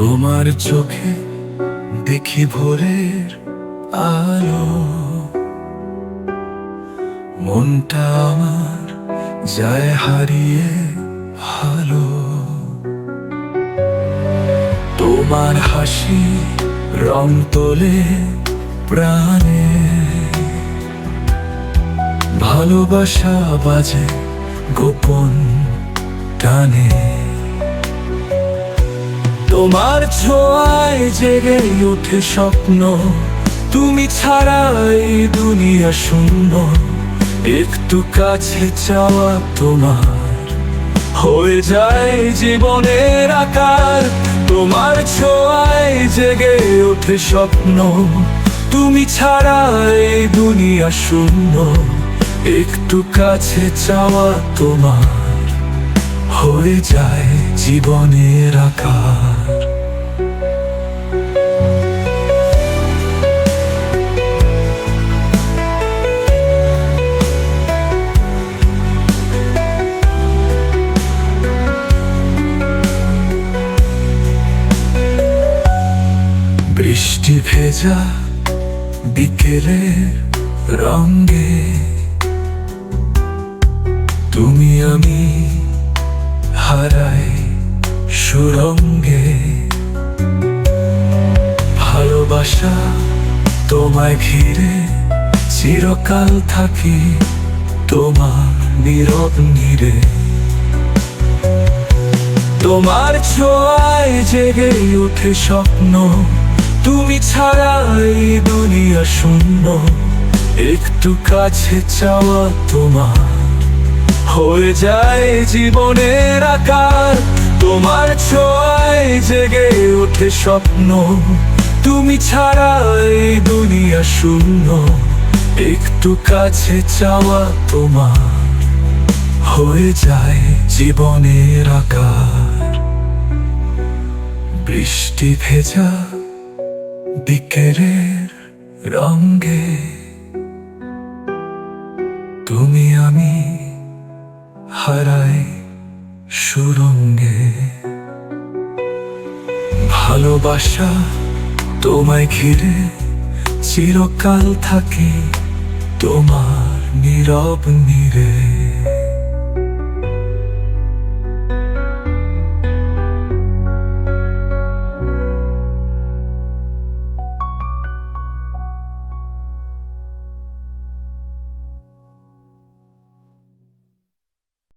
তোমার চোখে দেখি ভোরের আলো। মনটা আমার যায় হারিয়ে ভালো। তোমার হাসি রং তোলে প্রাণে। ভালোবাসা বাজে গোপন টানে। তোমার ছোঁয়ায় জেগে ওঠে স্বপ্ন। তুমি ছাড়া এই দুনিয়া শূন্য। একটু কাছে চাওয়া তোমার। হয়ে যায় জীবনের আকার। তোমার ছোঁয়ায় জেগে ওঠে স্বপ্ন। তুমি ছাড়া এই দুনিয়া শূন্য। একটু কাছে চাওয়া তোমার। হয়ে যায় জীবনের আকার। বৃষ্টি ভেজা বিকেলের রঙ্গে তুমি আমি হারাই সুরঙ্গে। ভালোবাসা তোমায় ঘিরে চিরকাল থাকি তোমার নীরব নীরে। তোমার ছোঁয়ায় জেগে উঠে স্বপ্ন। তুমি ছাড়া এই দুনিয়া শূন্য। একটু কাছে চাওয়া তোমার। হয়ে যায় জীবনের আকার। তোমার ছোঁয়ায় জেগে ওঠে স্বপ্ন। তুমি ছাড়া এই দুনিয়া শূন্য। একটু কাছে চাওয়া তোমার। হয়ে যায় জীবনের আকার। বৃষ্টি ভেজা বিকেলের রঙ্গে তুমি আমি হারাই সুরঙ্গে। ভালোবাসা তোমায় ঘিরে চিরকাল থাকে তোমার নীরব নীরে।